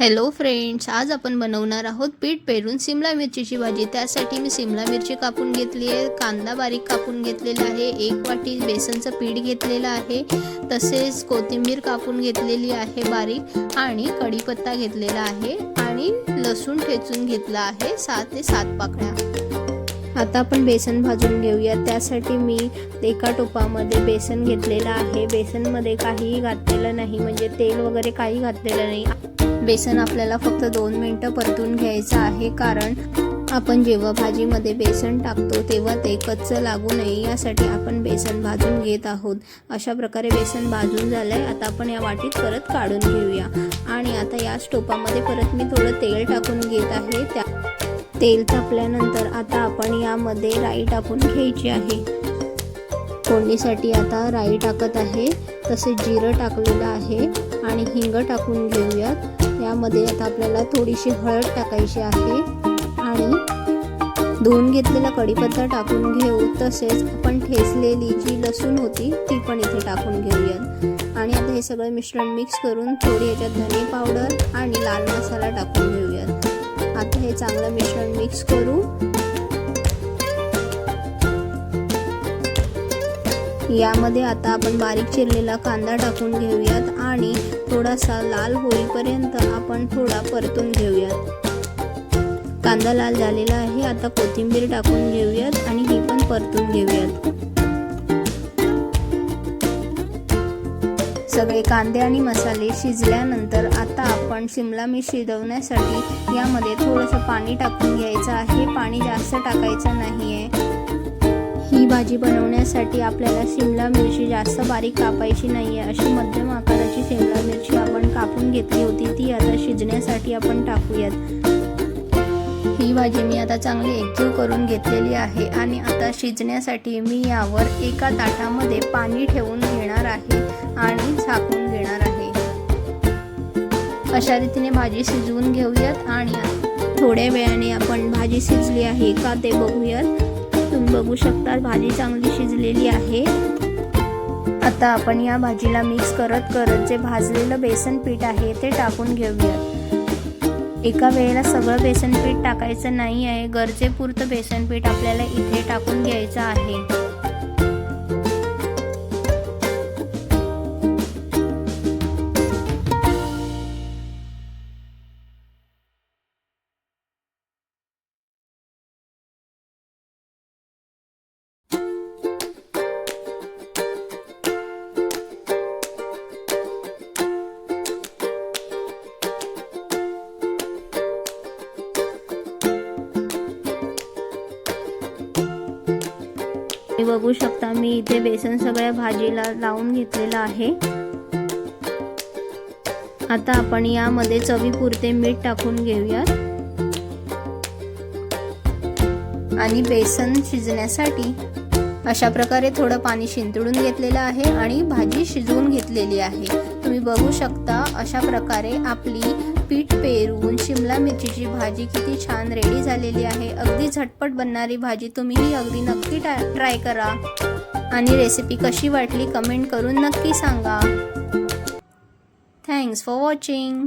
Hello friends आज आपण बनवणार आहोत पीठ पेरून सिमला मिरचीची भाजी. त्यासाठी मी सिमला मिरची कापून घेतली आहे कांदा बारीक कापून घेतलेला आहे एक वाटी बेसनचं पीठ घेतलेलं आहे तसेच कोथिंबीर कापून घेतलेली आहे बारीक आणि कढीपत्ता घेतलेला आहे आणि लसूण ठेचून घेतला आहे सात ते सात पाकळ्या. आता आपण बेसन भाजून घेऊया. त्यासाठी मी एका टोपामध्ये बेसन घेतलेलं आहे. बेसनमध्ये काहीही घातलेलं नाही म्हणजे तेल वगैरे काही घातलेलं नाही. बेसन आपल्याला फक्त दोन मिनटं परतून घ्यायचं आहे कारण आपण जेव्हा भाजीमध्ये बेसन टाकतो तेव्हा ते कच्चं लागू नये. यासाठी आपण बेसन भाजून घेत आहोत. अशा प्रकारे बेसन भाजून झालं आहे आता आपण या वाटीत परत काढून घेऊया. आणि आता या स्टोपामध्ये परत मी थोडं तेल टाकून घेत आहे. त्या तेल तापल्यानंतर आता आपण यामध्ये राई टाकून घ्यायची आहे. फोडणीसाठी आता राई टाकत आहे. तसेच जिरं टाकलेलं आहे. आणि हिंग टाकून घेऊयात. यामध्ये आता आपल्याला थोडीशी हळद टाकायची आहे. आणि धुवून घेतलेला कढीपत्ता टाकून घेऊ. तसेच आपण ठेचलेली जी लसूण होती ती पण इथे टाकून घेऊयात. आणि आता हे सगळं मिश्रण मिक्स करून थोडी याच्यात धने पावडर आणि लाल मसाला टाकून घेऊयात. आता हे चांगलं मिश्रण मिक्स करू. यामध्ये आता आपण बारीक चिरलेला कांदा टाकून घेऊयात आणि थोडासा लाल होईपर्यंत आपण थोडा परतून घेऊयात. कांदा लाल झालेला आहे आता कोथिंबीर टाकून घेऊयात आणि ही पण परतून घेऊयात. सगळे कांदे आणि मसाले शिजल्यानंतर आता आपण शिमला मिरची शिजवण्यासाठी यामध्ये थोडंसं पाणी टाकून घ्यायचं आहे. पाणी जास्त टाकायचं नाही आहे भाजी बनवण्यासाठी आपल्याला शिमला मिरची जास्त बारीक कापायची नाही आहे अशी मध्यम आकाराची शिमला मिरची आपण कापून घेतली होती ती आता शिजण्यासाठी आपण टाकूयात. ही भाजी मी आता चांगली एकजीव करून घेतलेली आहे आणि आता शिजण्यासाठी मी यावर एका ताटामध्ये पाणी ठेवून घेणार आहे आणि झाकून घेणार आहे. अशा रीतीने भाजी शिजवून घेऊयात आणि थोड्या वेळाने आपण भाजी शिजली आहे का ते बघूयात. बघू शकता भाजी चांगली शिजलेली आहे. आता आपण या भाजीला मिक्स करत करत जे भाजलेलं बेसन पीठ आहे ते टाकून घेऊयात. एका वेळेला सगळं बेसन पीठ टाकायचं नाही आहे गरजेपुरतं बेसन पीठ आपल्याला इथे टाकून घ्यायचं आहे. बघू शकता मी इथे बेसन सगळ्या भाजीला लावून घेतलेलं आहे. आता आपण यामध्ये चवीपुरते मीठ टाकून घेऊयात. आणि बेसन शिजण्यासाठी अशा प्रकारे थोडं पाणी शिंतडून घेतलेलं आहे आणि भाजी शिजवून घेतलेली आहे. तुम्ही बघू शकता अशा प्रकारे आपली पीठ पेरून शिमला मिरचीची भाजी किती छान रेडी झालेली आहे. अगदी झटपट बनणारी भाजी तुम्हीही अगदी नक्की ट्राय करा. आणि रेसिपी कशी वाटली कमेंट करून नक्की सांगा. Thanks for watching